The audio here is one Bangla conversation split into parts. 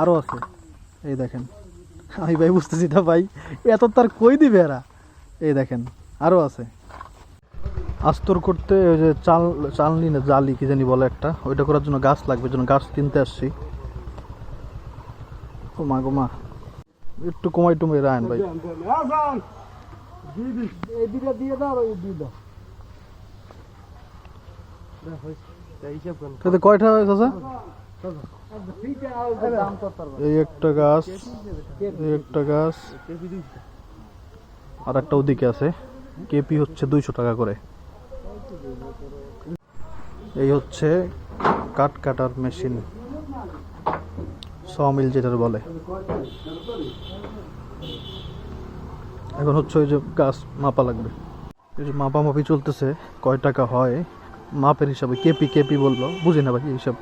আরও আছে। এই দেখেন। আমি ভাই বুঝতেছি না ভাই। এত তার কই দিবে এরা? এই দেখেন আরও আছে। আস্তর করতে ওই যে চাল, চালনি না, জালি, কি জানি বলে একটা। ওইটা করার জন্য গাছ লাগবে জন্য গাছ কিনতে আসছি। ও মা গো মা। একটু কমাই টুমাই, রায়ন ভাই। কয়টা হয়েছে গাছ আর একটা ওদিকে আছে, কেপি হচ্ছে দুইশো টাকা করে। এই হচ্ছে কাঠ কাটার মেশিন সমিল যেটার বলে। এখন হচ্ছে ওই যে গাছ মাপা লাগবে। এই যে মাপামাপি চলতেছে, কয় টাকা হয়, মাপের হিসাবে কেপি কেপি বলল বুঝি না ভাই এই হিসাব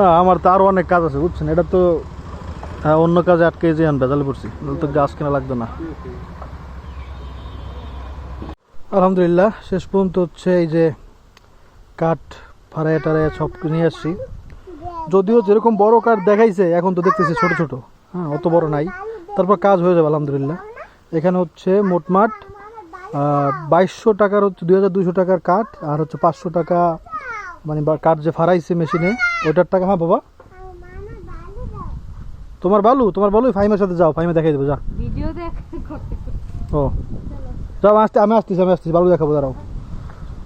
না আমার তো আরও অনেক কাজ আছে বুঝছেন? এটা তো হ্যাঁ, অন্য কাজে আটকে যে বেজালে পড়ছি তো গাছ কেনা লাগতো না। আলহামদুলিল্লাহ শেষ পর্যন্ত হচ্ছে এই যে কাঠ ফাড়ায় টাড়ায় সব নিয়ে আসছি। যদিও যেরকম বড় কাঠ দেখাইছে এখন তো দেখতেছি ছোট ছোট। হ্যাঁ অত বড় নাই। তারপর কাজ হয়ে যাবে আলহামদুলিল্লাহ। এখানে হচ্ছে মোটমাট বাইশশো টাকার হচ্ছে দুই হাজার দুইশো টাকার কাঠ আর হচ্ছে পাঁচশো টাকা মানে কাঠ যে ফারাইছে মেশিনে ওইটার টাকা হ্যাঁ বাবা? তোমার বালু? তোমার বালু ফাইমের সাথে যাও ফাইমে দেখাই দেবো যা। ও। যাও আসতে আমি আসতেছি আমি আসতেছি বালু দেখাবো দাঁড়াও।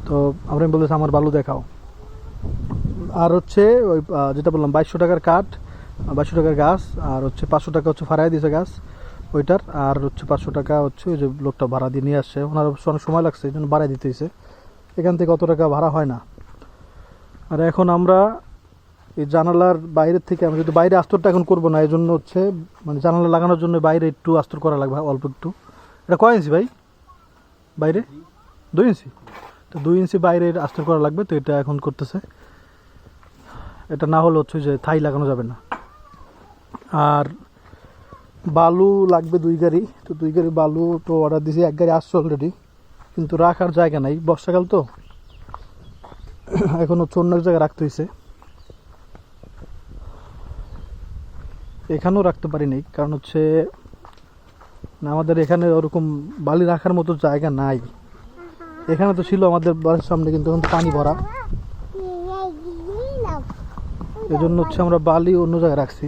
তো আমরা বলেছি আমার বালু দেখাও। আর হচ্ছে ওই যেটা বললাম বাইশশো টাকার কাঠ বাইশশো টাকার গাছ আর হচ্ছে পাঁচশো টাকা হচ্ছে ভাড়ায় দিয়েছে গাছ ওইটার আর হচ্ছে পাঁচশো টাকা হচ্ছে ওই যে লোকটা ভাড়া দিয়ে নিয়ে আসছে। ওনার অনেক সময় লাগছে এই জন্য বাড়ায় দিতে হয়েছে এখান থেকে অত টাকা ভাড়া হয় না। আর এখন আমরা এই জানালার বাইরের থেকে আমি যদি বাইরে আস্তরটা এখন করব না এই জন্য হচ্ছে মানে জানালা লাগানোর জন্য বাইরে একটু আস্তর করা লাগবে, অল্প একটু। এটা কয় ইঞ্চি ভাই? বাইরে? দুই ইঞ্চি? তো দুই ইঞ্চি বাইরে আস্তর করা লাগবে, তো এটা এখন করতেছে। এটা না হলে হচ্ছে যে থাই লাগানো যাবে না। আর বালু লাগবে দুই গাড়ি, তো দুই গাড়ি বালু তো অর্ডার দিয়েছি এক গাড়ি আসছে অলরেডি কিন্তু রাখার জায়গা নাই। বর্ষাকাল তো? এখন হচ্ছে অন্য এক জায়গায় রাখতে হয়েছে এখানেও রাখতে পারিনি কারণ হচ্ছে না, আমাদের এখানে ওরকম বালি রাখার মতো জায়গা নাই। এখানে তো ছিল আমাদের বাড়ির সামনে কিন্তু এখন পানি ভরা। এই জন্য হচ্ছে আমরা বালি অন্য জায়গায় রাখছি।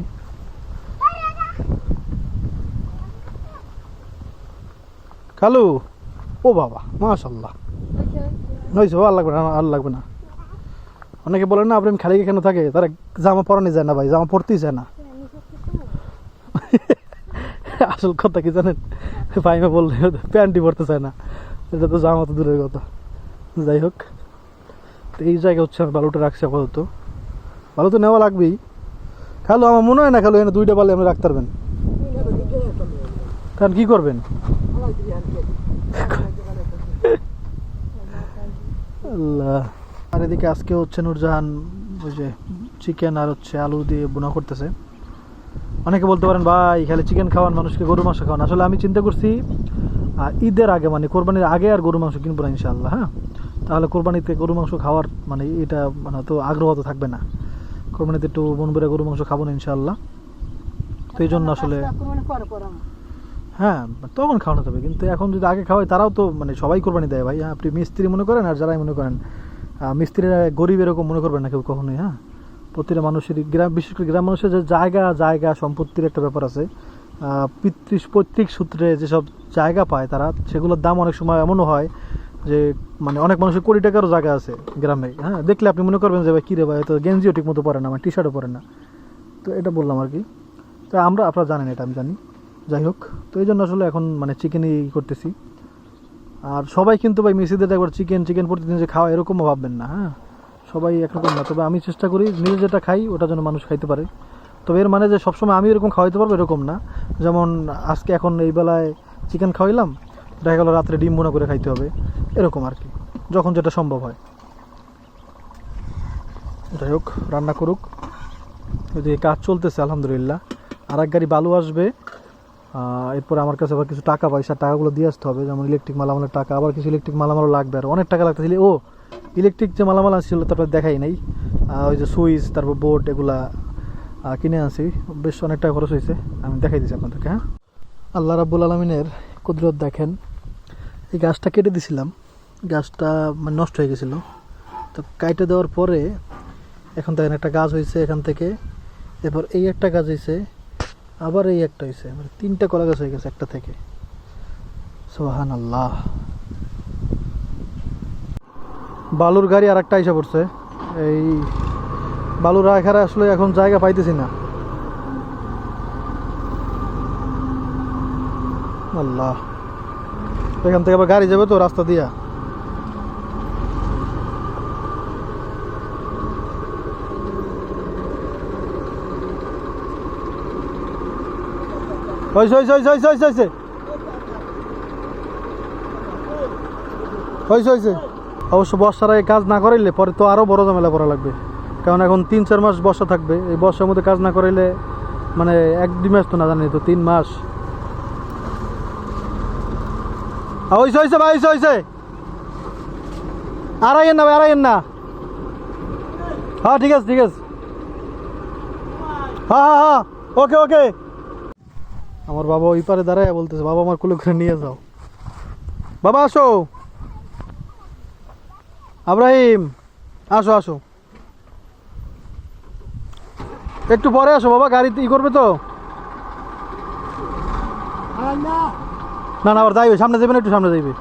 কালু ও বাবা মাশাল্লাহ হয়েছে আর লাগবে না আর লাগবে না। অনেকে বলেন না আপনি খালি কেন থাকে? তারা জামা পরানো যায় না ভাই জামা পরতেই যায় না। আসল কথা কি জানেন? পাইমা বললে প্যান্টই পরতে চায় না। এটা তো জামা তো দূরের কথা। যাই হোক তো এই জায়গায় হচ্ছে আমি বালুটা রাখছি আপাতত। বালু তো নেওয়া লাগবেই। খালু আমার মনে হয় না খালু এখানে দুইটা বালি আপনি রাখতে পারবেন। কারণ কী করবেন? আল্লাহ। আর এদিকে আজকে হচ্ছে নূরজাহান ওই যে চিকেন আর হচ্ছে আলু দিয়ে বোনা করতেছে। অনেকে বলতে পারেন ভাই খালি চিকেন খাওয়ান মানুষকে গরু মাংস খাওয়ান। আসলে আমি চিন্তা করছি ঈদের আগে মানে কোরবানির আগে আর গরু মাংস কিনবো না ইনশাআল্লাহ হ্যাঁ? তাহলে কোরবানিতে গরু মাংস খাওয়ার মানে এটা মানে তো আগ্রহ তো থাকবে না। কোরবানিতে একটু মন ভরে গরু মাংস খাব না ইনশাআল্লাহ। তো এই জন্য আসলে হ্যাঁ তখন খাওয়ানো যাবে। কিন্তু এখন যদি আগে খাওয়াই তারাও তো মানে সবাই কোরবানি দেয় ভাই। হ্যাঁ, আপনি মিস্ত্রি মনে করেন আর যারাই মনে করেন মিস্ত্রিরা গরিব এরকম মনে করবেন না কেউ কখনোই হ্যাঁ? প্রতিটা মানুষের গ্রাম বিশেষ করে গ্রাম মানুষের যে জায়গা জায়গা সম্পত্তির একটা ব্যাপার আছে। পিতৃ পৈতৃক সূত্রে যেসব জায়গা পায় তারা, সেগুলোর দাম অনেক সময় এমনও হয় যে মানে অনেক মানুষের কোটি টাকারও জায়গা আছে গ্রামে হ্যাঁ? দেখলে আপনি মনে করবেন যে, ভাই, কী রে ভাই তো গেঞ্জিও ঠিক মতো পরে না আমার টি শার্টও পরে না। তো এটা বললাম আর কি। তো আমরা, আপনারা জানেন এটা, আমি জানি। যাই হোক, তো এই জন্য আসলে এখন মানে চিকেনই করতেছি। আর সবাই কিন্তু ভাই মেসিদের একবার চিকেন চিকেন প্রতিদিন যে খাওয়া, এরকমও ভাববেন না হ্যাঁ? সবাই একরকম না। তবে আমি চেষ্টা করি নিজে যেটা খাই, ওটা যেন মানুষ খাইতে পারে। তবে এর মানে যে সবসময় আমি এরকম খাওয়াইতে পারব, এরকম না। যেমন আজকে এখন এই বেলায় চিকেন খাওয়াইলাম, দেখা গেলো রাত্রে ডিম বোনা করে খাইতে হবে, এরকম আর কি, যখন যেটা সম্ভব হয়। যাই হোক, রান্না করুক। ওইদিকে কাজ চলতেছে, আলহামদুলিল্লাহ। আর এক গাড়ি বালু আসবে এরপর আমার কাছে আবার কিছু টাকা পয়সা, টাকাগুলো দিয়ে আসতে হবে। যেমন ইলেকট্রিক মালামালের টাকা, আবার কিছু ইলেকট্রিক মালামালও লাগবে আর। অনেক টাকা লাগতেছিল। ও ইলেকট্রিক যে মালামাল আসছিল তারপরে দেখাই নাই। ওই যে সুইচ, তারপর বোর্ড এগুলা কিনে আনছি। বেশ অনেক টাকা খরচ হয়েছে। আমি দেখাই দিচ্ছি আপনাদেরকে হ্যাঁ? আল্লাহ রাব্বুল আলমিনের কুদরত দেখেন, এই গাছটা কেটে দিছিলাম। গাছটা মানে নষ্ট হয়ে গেছিল। তো কাইটে দেওয়ার পরে, এখন দেখেন একটা গাছ হয়েছে এখান থেকে। এরপর এই একটা গাছ হয়েছে আবার এই একটা হয়েছে মানে তিনটা কলা গাছ হয়ে গেছে একটা থেকে। সোহান আল্লাহ বালুর গাড়ি আর একটা এসে পড়ছে। এই বালুর এখানে আসলে এখন জায়গা পাইতেছি না। আল্লাহ। এখান থেকে আবার গাড়ি যাবে তো রাস্তা দিয়া। হয়েছে হয়েছে হয়েছে হয়েছে হয়েছে হয়েছে হয়েছে হয়েছে অবশ্য বর্ষার আগে কাজ না করাইলে পরে তো আরও বড় ঝামেলা করা লাগবে কারণ এখন তিন চার মাস বর্ষা থাকবে এই বর্ষার মধ্যে কাজ না করাইলে মানে এক দুই মাস তো না জানি তো তিন মাস হয়েছে হয়েছে ভাই হয়েছে হয়েছে আড়াইয়েন না ভাই আড়াইয়েন না হ্যাঁ ঠিক আছে ঠিক আছে হ্যাঁ হ্যাঁ হ্যাঁ ওকে ওকে আমার বাবা ওই পারে দাঁড়ায় বলতেছে বাবা আমার কুলে করে নিয়ে যাও। বাবা আসো। আব্রাহিম আসো আসো। একটু পরে আসো বাবা গাড়ি ই করবে তো? না না আবার যাইবে সামনে যাবে না একটু সামনে যাইবে।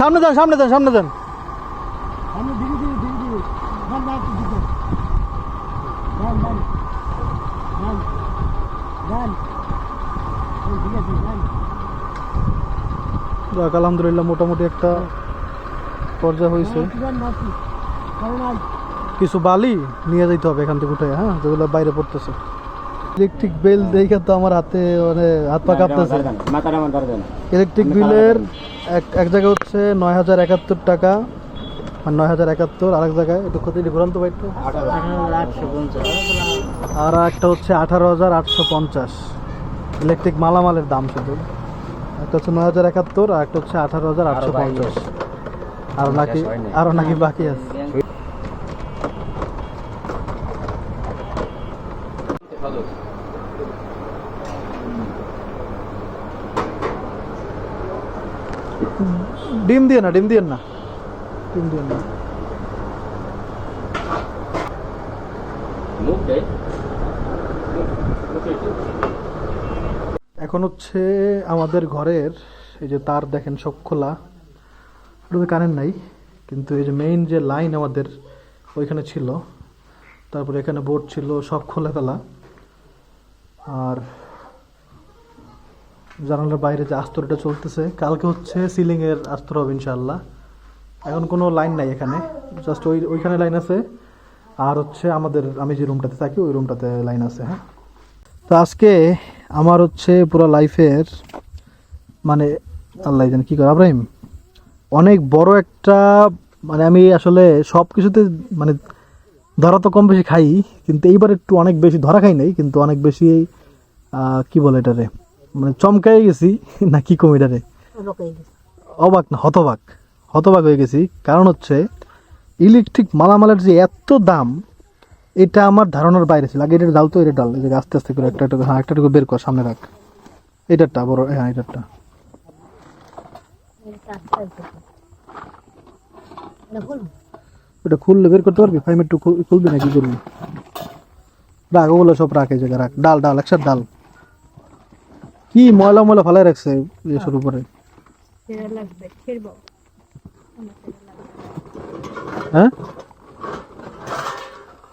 সামনে যান সামনে যান সামনে যান যাক আলহামদুলিল্লাহ মোটামুটি একটা পর্যায়ে হয়েছে। কিছু বালি নিয়ে যাইতে হবে এখান থেকে উঠে হ্যাঁ যেগুলো বাইরে পড়তেছে। ইলেকট্রিক বিল দেখে তো আমার হাতে মানে হাত পা কাঁপতেছে। ইলেকট্রিক বিলের এক এক জায়গায় হচ্ছে নয় হাজার একাত্তর টাকা আর নয় হাজার একাত্তর আরেক জায়গায় একটু কত ঘুরান্ত একটু। আর একটা হচ্ছে আঠারো হাজার আটশো পঞ্চাশ। ইলেকট্রিক মালামালের দাম শুধু। একটা হচ্ছে নয় হাজার একাত্তর আর একটা হচ্ছে আঠারো হাজার আটশো পঞ্চাশ। আরও নাকি আরও নাকি বাকি আছে। ডিম দিয়ে না ডিম দিয়ে না? ডিম দিয়ে না। এখন হচ্ছে আমাদের ঘরের এই যে তার দেখেন সব খোলা। ওটাতে কারেন্ট নাই কিন্তু এই যে মেইন যে লাইন আমাদের ওইখানে ছিল তারপরে এখানে বোর্ড ছিল সব খোলা ফেলা আর জানালার বাইরে যে আস্তরটা চলতেছে, কালকে হচ্ছে সিলিং এর আস্তর হবে ইনশাল্লাহ এখন কোনো লাইন নাই এখানে জাস্ট ওই ওইখানে লাইন আছে। আর হচ্ছে আমাদের, আমি যে রুমটাতে থাকি, ওই রুমটাতে লাইন আছে হ্যাঁ। তো আজকে আমার হচ্ছে পুরো লাইফের মানে আল্লাহ জানে কী করে, আব্রাহিম? অনেক বড় একটা মানে আমি আসলে সব কিছুতে মানে ধরা তো কম বেশি খাই, কিন্তু এইবার একটু অনেক বেশি ধরা খাই নাই, কিন্তু অনেক বেশি কি বলে এটারে? মানে চমকাই গেছি না কি কম এটারে অবাক না হতবাক হতবাক হয়ে গেছি। কারণ হচ্ছে ইলেকট্রিক মালামালের যে এত দাম এটা আমার ধারণার বাইরে ছিল। আগে এটা ডাল তো এটা ডাল। আস্তে আস্তে করে একটা একটা হ্যাঁ একটা বের কর সামনে রাখ। এটারটা বড় হ্যাঁ এটারটা। ওটা খুললে বের করতে পারবি? ফাইম একটু খুলবি না কি করবি রাখ ওগুলো সব রাখ এই জায়গায় রাখ। ডাল ডাল একসাথে ডাল। কি ময়লা ময়লা ফালাই রাখছে এসব উপরে? হ্যাঁ?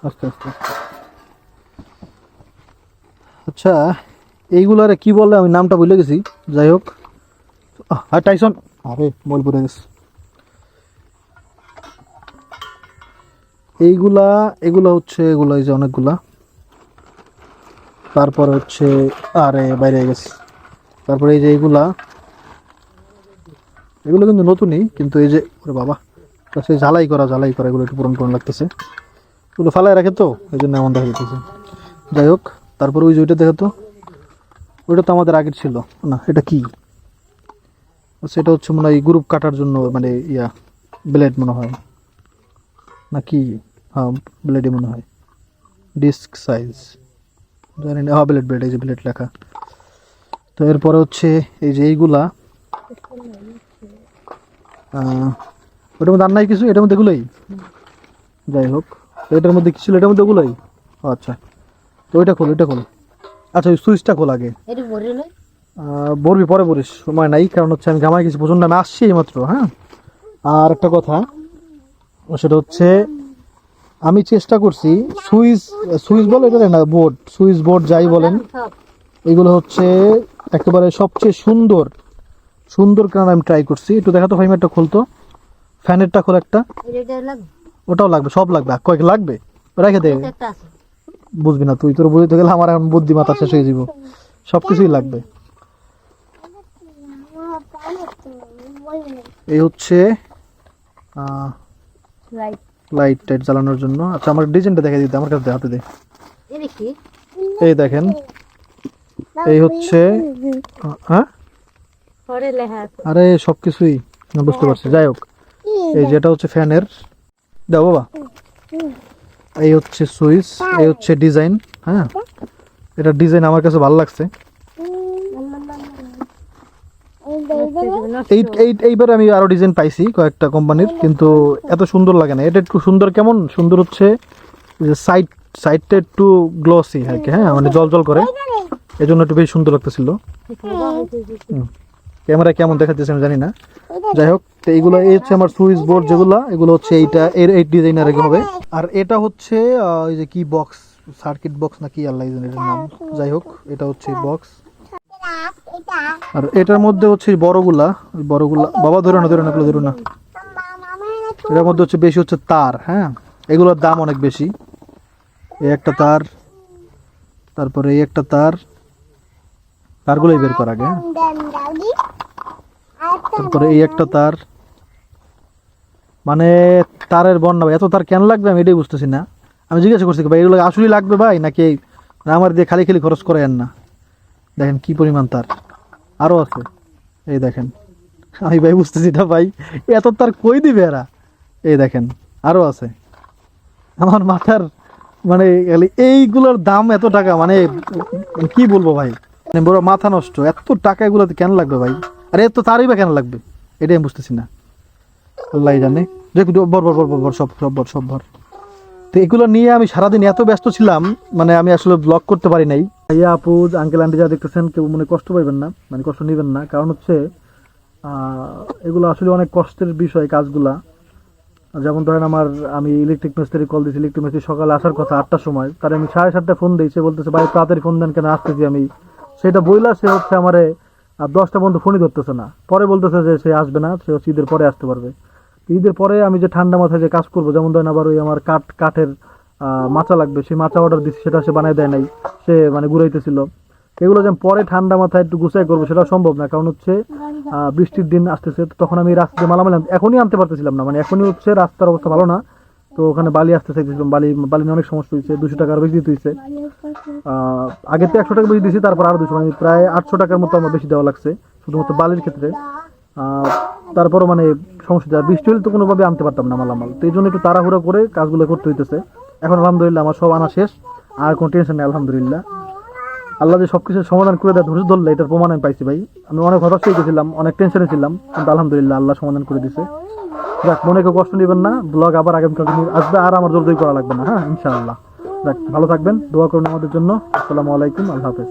আস্তে। আচ্ছা এইগুলারে কি বলে? আমি নামটা ভুলে গেছি। যাই হোক। আর টাইসন। আরে বল পড়ে গেছে। এইগুলা, এগুলা হচ্ছে, এগুলা এই যে অনেকগুলা। তারপর হচ্ছে, আরে, বাইরে গেছে। তারপরে এই যে এইগুলা এগুলো কিন্তু নতুনই, কিন্তু এই যে, ওরে বাবা, তা সেই ঝালাই করা ঝালাই করা, এগুলো একটু পুরন পুরন লাগতেছে। এগুলো ফালাই রাখে তো, এই জন্য এমন দেখা যেতেছে যাই হোক, তারপর ওই যে ওইটা দেখো তো, ওইটা তো আমাদের আগের ছিল, না, এটা কি? সেটা হচ্ছে মনে হয় গ্রুপ কাটার জন্য মানে ইয়া, ব্লেড মনে হয়। না কি? হ্যাঁ ব্লেডই মনে হয়। Disc size. জানি না হ্যাঁ ব্লেড ব্লেড, এই যে ব্লেড লেখা। তো এরপরে হচ্ছে এই যে এইগুলা ওটার মধ্যে আর নাই কিছু? এটার মধ্যে এগুলোই? যাই হোক এটার মধ্যে কি ছিল? এটার মধ্যে ওগুলোই ও আচ্ছা। তো ওইটা খোল ওইটা খোল। আচ্ছা ওই সুইচটা খোল আগে। এটি ভরে লই আহ, বলবি পরে বলিস সময় নাই কারণ হচ্ছে আমি জামাই কিছু প্রচণ্ড আমি আসছি মাত্র হ্যাঁ? আর একটা কথা সেটা হচ্ছে আমি চেষ্টা করছি সুইচ সুইচ বলো এটা না বোর্ড সুইচ বোর্ড যাই বলেন সব এগুলো হচ্ছে একেবারে সবচেয়ে সুন্দর সুন্দর কারণ আমি ট্রাই করছি। একটু দেখাতো ফাইমারটা খুলতো। ফ্যানেরটা খোল একটা। ওটাও লাগবে সব লাগবে। কয়েক লাগবে? রেখে দে। বুঝবি না তুই তোর বুঝতে গেলে আমার এখন বুদ্ধি মাথা শেষ হয়ে যাব। সব কিছুই লাগবে। এই হচ্ছে লাইট টাইট জ্বালানোর জন্য। আচ্ছা আমার ডিজাইনটা দেখে দিতে আমার কাছে হাতে দে। এই দেখেন। এই হচ্ছে হ্যাঁ আরে সব কিছুই বুঝতে পারছি। যাই হোক এই যেটা হচ্ছে ফ্যানের দাও বাবা। এই হচ্ছে সুইচ এই হচ্ছে ডিজাইন হ্যাঁ? এটা ডিজাইন আমার কাছে ভালো লাগছে। এই এই এইবার আমি আরও ডিজাইন পাইছি কয়েকটা কোম্পানির কিন্তু এত সুন্দর লাগে না। এটা একটু সুন্দর কেমন? সুন্দর হচ্ছে যে সাইড সাইডটা একটু গ্লসি আর কি হ্যাঁ? মানে জল জল করে। এই জন্য একটু বেশি সুন্দর লাগতেছিল। ক্যামেরা কেমন দেখাতেছে আমি জানি না। যাই হোক, তো এইগুলো এই হচ্ছে আমার সুইচ বোর্ড যেগুলো, এগুলো হচ্ছে এইটা, এর, এই ডিজাইনার হবে। আর এটা হচ্ছে ওই যে কি বক্স সার্কিট বক্স না কি, আল্লাহ এটার নাম। যাই হোক, এটা হচ্ছে বক্স আর এটার মধ্যে হচ্ছে বড়গুলা বড়গুলা, বাবা ধরে না ধরে না ধরে না। এটার মধ্যে হচ্ছে বেশি হচ্ছে তার হ্যাঁ? এগুলোর দাম অনেক বেশি। এই একটা তার, তারপরে এই একটা তার, তারগুলোই বের করা আগে হ্যাঁ? তারপরে এই একটা তার মানে তারের বন্যা, এত তার কেন লাগবে আমি এটাই বুঝতেছি না। আমি জিজ্ঞাসা করছি ভাই, এগুলো আসলেই লাগবে ভাই, নাকি আমার দিয়ে খালি খালি খরচ করে না? দেখেন কি পরিমাণ তার, আরও আছে। এই দেখেন, আমি ভাই বুঝতেছি না ভাই, এত তার কই দিবে এরা? এই দেখেন, আরও আছে। আমার মাথার মানে এইগুলোর দাম এত টাকা মানে কি বলব ভাই? মানে বড় মাথা নষ্ট, এত টাকা এগুলোতে কেন লাগবে ভাই? আরে এত তারই বা কেন লাগবে? এটাই আমি বুঝতেছি না। আল্লাহ জানে। দেখ বর বর বর বর বর সব সব বর সব, ভর। তো এগুলো নিয়ে আমি সারাদিন এত ব্যস্ত ছিলাম মানে আমি আসলে ব্লগ করতে পারি নাই। ভাইয়া, আপু আঙ্কেল আন্টি যা দেখতেছেন, কেউ মনে কষ্ট পাইবেন না মানে কষ্ট নেবেন না। কারণ হচ্ছে এগুলো আসলে অনেক কষ্টের বিষয় কাজগুলা। যেমন ধরেন আমার, আমি ইলেকট্রিক মিস্ত্রি কল দিয়েছি ইলেকট্রিক মিস্ত্রি সকালে আসার কথা, আটটার সময়। তার আমি সাড়ে সাতটায় ফোন দিয়েছি, বলতেছে, ভাই, তাড়াতাড়ি ফোন দেন কেন? আসতেছি আমি। সেটা বইলা সে হচ্ছে আমারে, আর দশটা পর্যন্ত ফোনই ধরতেছে না। পরে বলতেছে যে সে আসবে না, সে হচ্ছে ঈদের পরে আসতে পারবে। ঈদের পরে আমি যে ঠান্ডা মাথায় যে কাজ করব, যেমন ধরেন আবার ওই আমার কাঠ, কাঠের মাচা লাগবে, সেই মাচা অর্ডার দিচ্ছি সেটা সে বানাই দেয় নাই, সে মানে ঘুরাইতেছিল। এগুলো যেন পরে ঠান্ডা মাথায় একটু গুছাই করব, সেটা সম্ভব না। কারণ হচ্ছে বৃষ্টির দিন আসতেছে তখন আমি রাস্তায় মালামাল এখনই আনতে পারতেছিলাম না। মানে এখনই হচ্ছে রাস্তার অবস্থা ভালো না। তো ওখানে বালি আসতে চাইতেছিলাম বালি বালি নিয়ে অনেক সমস্যা হয়েছে, দুশো টাকার বেশি দিতে হয়েছে। আগে তো একশো টাকা বেশি দিয়েছি তারপর আরও দুশো। মানে প্রায় আটশো টাকার মতো আমার বেশি দেওয়া লাগছে, শুধুমাত্র বালির ক্ষেত্রে। তারপরও মানে সমস্যা বৃষ্টি হলে তো কোনোভাবে আনতে পারতাম না মালামাল। তো এই জন্য একটু তাড়াহুড়ো করে কাজগুলো করতে হইতেছে। এখন আলহামদুলিল্লাহ আমার সব আনা শেষ, আর কোনো টেনশন নেই, আলহামদুলিল্লাহ। আল্লাহ যে সবকিছু সমাধান করে দেয় ধৈর্য ধরলে, এটার প্রমাণ আমি পাইছি ভাই। আমি অনেক হতাশ হয়ে গেছিলাম, অনেক টেনশনে ছিলাম, কিন্তু আলহামদুলিল্লাহ আল্লাহ সমাধান করে দিছে। যাক, মনে কেউ কষ্ট নেবেন না ব্লগ আবার আগামীকাল আসবে, আর আমার জলদি করা লাগবে না হ্যাঁ ইনশাআল্লাহ। যাক, ভালো থাকবেন, দোয়া করুন আমাদের জন্য। আসসালামু আলাইকুম, আল্লাহ হাফেজ।